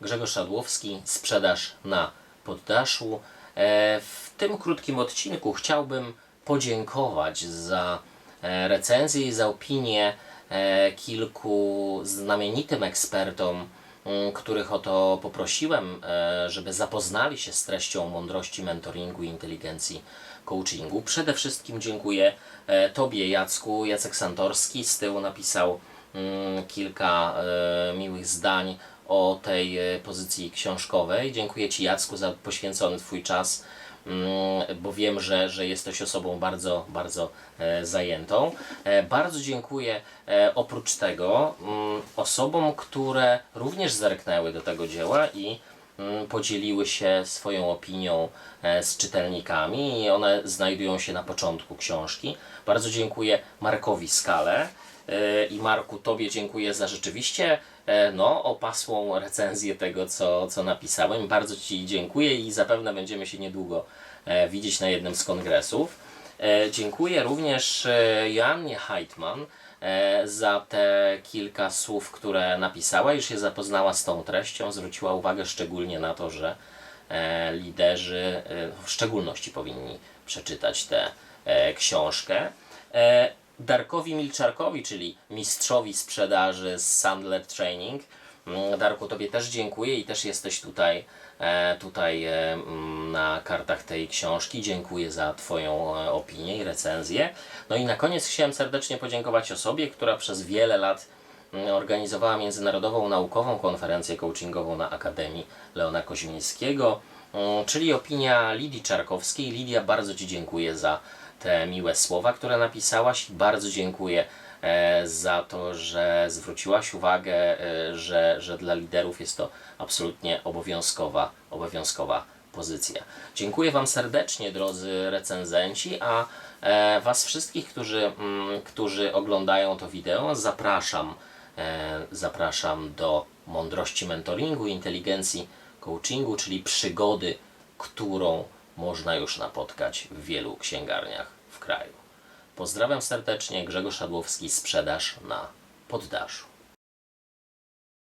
Grzegorz Szadłowski, sprzedaż na poddaszu. E, W tym krótkim odcinku chciałbym podziękować za e, recenzję i za opinię e, kilku znamienitym ekspertom, m, których o to poprosiłem, żeby zapoznali się z treścią mądrości mentoringu i inteligencji coachingu. Przede wszystkim dziękuję Tobie, Jacku. Jacek Santorski z tyłu napisał mm, kilka miłych zdań o tej e, pozycji książkowej. Dziękuję Ci, Jacku, za poświęcony Twój czas, mm, bo wiem, że, że jesteś osobą bardzo, bardzo e, zajętą. E, Bardzo dziękuję oprócz tego mm, osobom, które również zerknęły do tego dzieła i podzieliły się swoją opinią e, z czytelnikami i one znajdują się na początku książki. Bardzo dziękuję Markowi Skale e, i Marku Tobie dziękuję za rzeczywiście e, no, opasłą recenzję tego, co, co napisałem. Bardzo Ci dziękuję i zapewne będziemy się niedługo widzieć na jednym z kongresów. Dziękuję również Joannie Heitman za te kilka słów, które napisała, już się zapoznała z tą treścią, zwróciła uwagę szczególnie na to, że e, liderzy e, w szczególności powinni przeczytać tę e, książkę. E, Darkowi Milczarkowi, czyli mistrzowi sprzedaży z Sandler Training. Mm, Darku, Tobie też dziękuję i też jesteś tutaj, e, tutaj e, mm, na kartach tej książki. Dziękuję za Twoją e, opinię i recenzję. No i na koniec chciałem serdecznie podziękować osobie, która przez wiele lat mm, organizowała międzynarodową naukową konferencję coachingową na Akademii Leona Koźmińskiego, mm, czyli opinia Lidii Czarkowskiej. Lidia, bardzo Ci dziękuję za te miłe słowa, które napisałaś i bardzo dziękuję za to, że zwróciłaś uwagę, e, że, że dla liderów jest to absolutnie obowiązkowa, obowiązkowa pozycja. Dziękuję Wam serdecznie, drodzy recenzenci, a e, Was wszystkich, którzy, mm, którzy oglądają to wideo, zapraszam, e, zapraszam do mądrości mentoringu, inteligencji coachingu, czyli przygody, którą można już napotkać w wielu księgarniach w kraju. Pozdrawiam serdecznie, Grzegorz Szadłowski, sprzedaż na poddaszu.